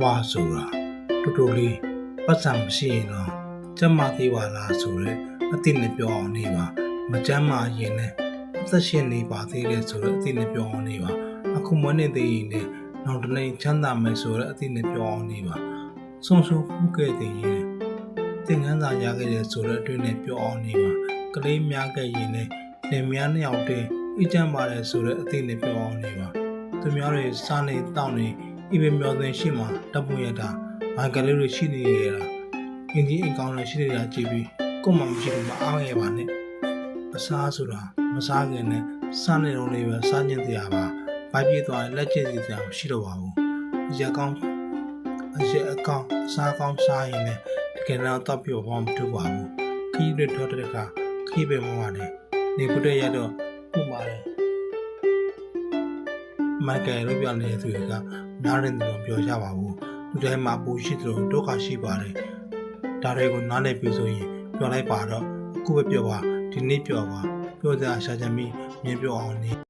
ဘဝဆိုတာတူတူလေးပတ်စံမရှိရင်တော့ကျမသေးပါလားဆိုတော့အတိနဲ့ပြောအောင်နေပါမကျမ်းမာရင်လည်းအသက်ရှင်နေပါသေးတယ်ဆိုတော့အတိနဲ့ပြောအောင်နေပါအခုမွေးနေသေးရင်လည်းနောက်တစ်နေ့ချမ်းသာမယ်ဆိုတော့အတိနဲ့ပြောအောင်နေပါဆုံးရှုံးမှုခဲ့တဲ့ရင်သင်ခန်းစာရခဲ့တဲ့ဆိုတော့အတွင်းနဲ့ပြောအောင်နေပါကလေးများခဲ့ရင်လည်းလင်မယားနှစ်ယောက်တည်းအကျမ်းပါတယ်ဆိုတော့အတိနဲ့ပြောအောင်နေပါသူများတွေစားနေတောက်နေ အိမ်မျောသွင်းရှိမှတပ်ပွင့်ရတာမိုက်ကလေးတွေရှိနေရတာအင်းကြီးအိမ်ကောင်းတွေရှိနေတာကြည့်ပြီးကိုယ်မှမရှိဘူးမအားရပါနဲ့အစားဆိုတာမစားခင်နဲ့စားနေတော့လေးပဲစားညင်တရားပါ။ဘာပြေးသွားရင်လက်ကျင့်စီတရားမရှိတော့ပါဘူး။အရက်ကောင်းအရက်အကောင်းအစားကောင်းစားရင်လည်းတကယ်တော့တော့ပြောဖို့မတူပါဘူး။ခီးတွေထွက်တဲ့အခါခီးပဲမဟုတ်ပါနဲ့။နေပုတ်တဲ့ရတော့ဥပါတယ်။ မိုက်ကယ်လို့ပြောနေတဲ့သူတွေကနားရင်တယ်လို့ပြောကြပါဘူး။လူတိုင်းမှာပူရှိတယ်လို့ဒုက္ခရှိပါတယ်။ဒါတွေကိုနားလည်ပြီဆိုရင်ပြောလိုက်ပါတော့အခုပဲပြောပါဒီနေ့ပြောပါပြောကြရှာချင်ပြီးမြင်ပြောအောင်နေ